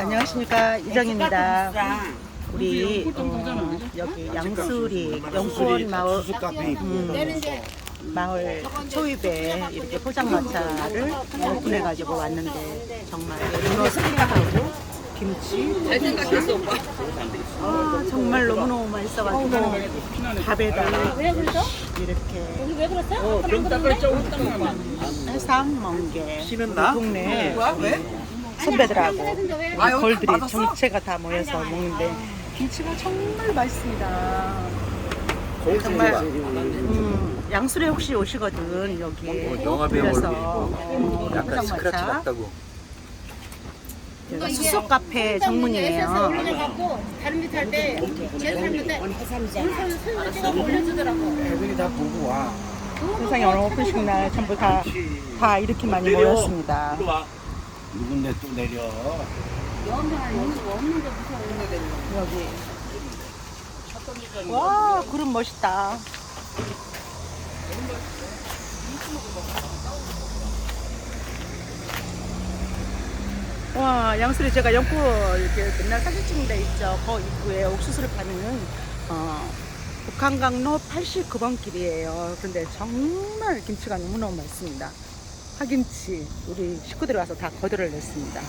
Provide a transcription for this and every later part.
안녕하십니까 이정입니다. 우리 어, 여기 양수리 영권 마을. 음, 마을 초입에 이렇게 포장마차를 오픈해 가지고 왔는데 정말 문어 생각하고 김치 잘 생각했어 오빠. 아 정말 너무 너무 맛있어가지고 밥에다 이렇게 해상 멍게. 쉬는 나? 동네 왜? 선배들하고 아, 여기 걸들이? 정체가 다 모여서 먹는데 김치가 정말 맛있습니다. 정말 음, 양수래 혹시 오시거든 여기. 어, 영화 배우 들려서. 얼굴이고 어, 약간 스크래치 포장마차 같다고. 여기가 수속 카페 정문이에요. 올려갖고 다른 할때 제일 삶는데 물선 설명 찍어 올려주더라고. 애들이 다 보고 와. 세상에 어느 오픈식 날 전부 다, 다 이렇게 많이 모였습니다. 누군데 또 내려 여기. 와, 구름 멋있다. 와, 양수리 제가 연구 이렇게 맨날 사진 찍는 데 있죠. 거 입구에 옥수수를 파는 어, 북한강로 89번 길이에요. 근데 정말 김치가 너무너무 맛있습니다. 파김치 우리 식구들이 와서 다 거들을 냈습니다.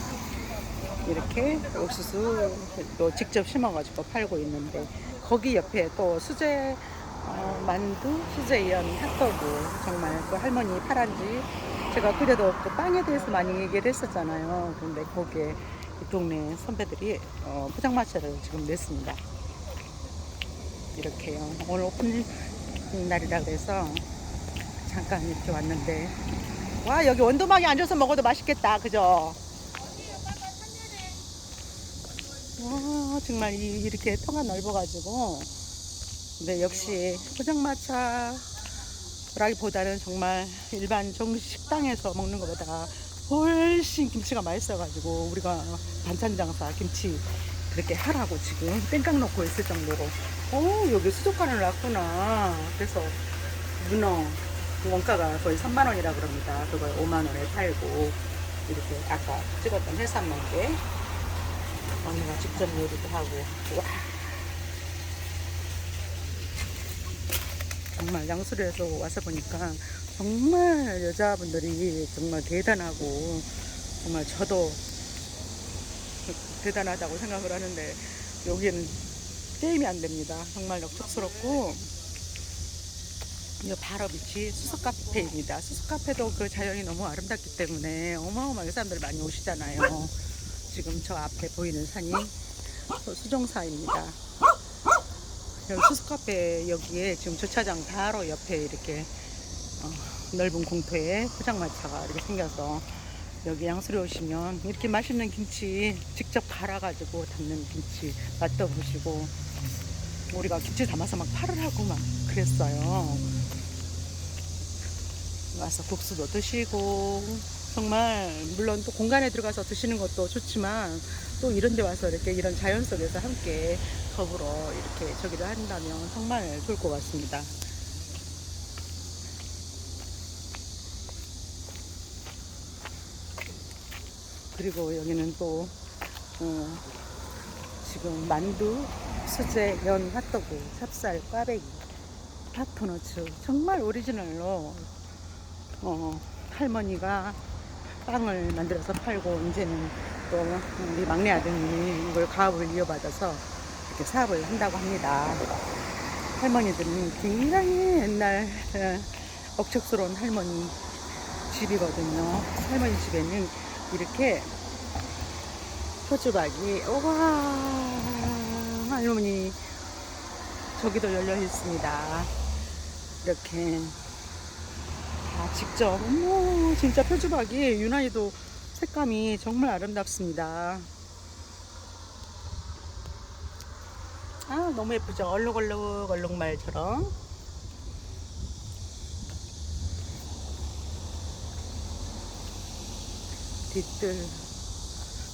이렇게 옥수수 또 직접 심어가지고 팔고 있는데 거기 옆에 또 수제 어, 만두, 수제연, 핫도그 정말 그 할머니 파란지 제가 그래도 그 빵에 대해서 많이 얘기를 했었잖아요. 근데 거기에 이 동네 선배들이 어, 포장마차를 지금 냈습니다. 이렇게요. 오늘 오픈 날이라 그래서 잠깐 이렇게 왔는데 와 여기 원두막에 앉아서 먹어도 맛있겠다. 그죠? 와 정말 이, 이렇게 터가 넓어가지고 근데 역시 포장마차 라기보다는 정말 일반 정식 식당에서 먹는 것보다 훨씬 김치가 맛있어가지고 우리가 반찬 장사 김치 그렇게 하라고 지금 땡깡 놓고 있을 정도로 어 여기 수족관을 놨구나 그래서 문어 원가가 거의 3만 원이라 그럽니다. 그걸 5만 원에 팔고 이렇게 아까 찍었던 해산멍게 언니가 직접 요리도 하고. 와. 정말 양수리에서 와서 보니까 정말 여자분들이 정말 대단하고 정말 저도 대단하다고 생각을 하는데 여기는 게임이 안 됩니다. 정말 역적스럽고 이 바로 밑이 수석 카페입니다. 수석 카페도 그 자연이 너무 아름답기 때문에 어마어마하게 사람들 많이 오시잖아요. 지금 저 앞에 보이는 산이 수종사입니다. 여기 수석 카페 여기에 지금 주차장 바로 옆에 이렇게 어, 넓은 공터에 포장마차가 이렇게 생겨서 여기 양수리 오시면 이렇게 맛있는 김치 직접 갈아가지고 담는 김치 맛도 보시고 우리가 김치 담아서 막 팔을 하고 막 그랬어요. 와서 국수도 드시고 정말 물론 또 공간에 들어가서 드시는 것도 좋지만 또 이런 데 와서 이렇게 이런 자연 속에서 함께 더불어 이렇게 저기를 한다면 정말 좋을 것 같습니다. 그리고 여기는 또 어, 지금 만두, 수제, 연, 핫도그, 찹쌀, 꽈배기, 핫도너츠 정말 오리지널로 어, 할머니가 빵을 만들어서 팔고 이제는 또 우리 막내 아드님이 이걸 가업을 이어받아서 이렇게 사업을 한다고 합니다. 할머니들은 굉장히 옛날 어, 억척스러운 할머니 집이거든요. 할머니 집에는 이렇게 포주박이 우와 할머니 저기도 열려 있습니다. 이렇게 다 직접. 어머 진짜 표주박이 유난히도 색감이 정말 아름답습니다. 아 너무 예쁘죠? 얼룩얼룩 얼룩말처럼. 뒤뜰.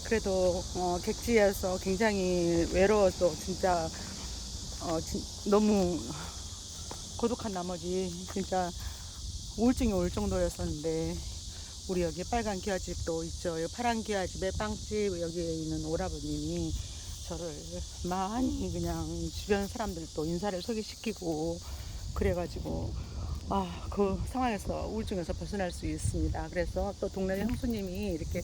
그래도 어, 객지에서 굉장히 외로워서 진짜 어, 진- 너무 고독한 나머지 진짜 우울증이 올 정도였었는데 우리 여기 빨간 기와집도 있죠. 여기 파란 기와집에 빵집 여기에 있는 오라버님이 저를 많이 그냥 주변 사람들도 인사를 소개시키고 그래가지고 아 그 상황에서 우울증에서 벗어날 수 있습니다. 그래서 또 동네 형수님이 이렇게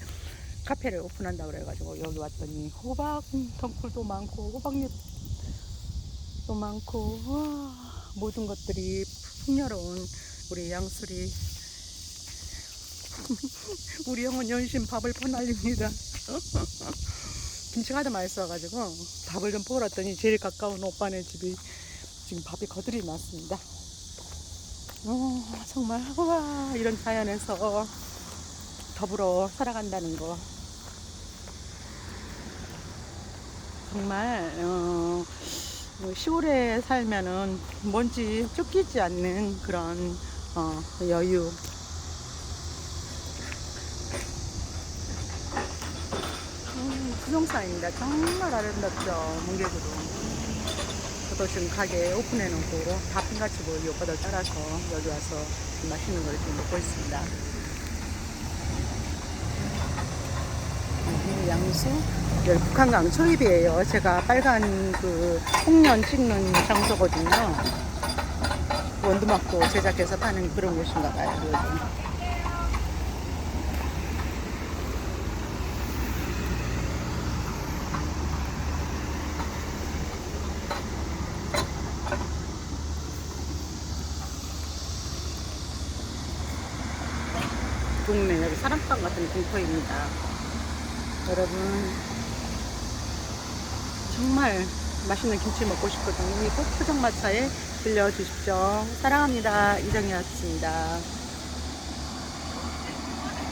카페를 오픈한다 그래가지고 여기 왔더니 호박 덩굴도 많고 호박잎도 많고 와, 모든 것들이 풍요로운 우리 양수리 우리 형은 연신 밥을 퍼날립니다. 김치가 하도 맛있어가지고 밥을 좀 퍼왔더니 제일 가까운 오빠네 집이 지금 밥이 거들이 났습니다. 어, 정말 와 이런 자연에서 더불어 살아간다는 거 정말 어, 시골에 살면은 먼지 쫓기지 않는 그런 어, 여유 음, 구룡산입니다. 정말 아름답죠, 문개구도. 저도 지금 가게 오픈해 놓고 다핀같이 보이 오빠들 따라서 여기 와서 맛있는 걸 지금 먹고 있습니다. 여기 양수, 여기 북한강 초입이에요. 제가 빨간 그 홍련 찍는 장소거든요. 원두막도 제작해서 파는 그런 곳인가 봐요, 여기. 동네 여기 사람방 같은 공터입니다. 여러분 정말 맛있는 김치 먹고 싶거든요. 꼭 포장마차에 들려주십시오. 사랑합니다. 이정이었습니다.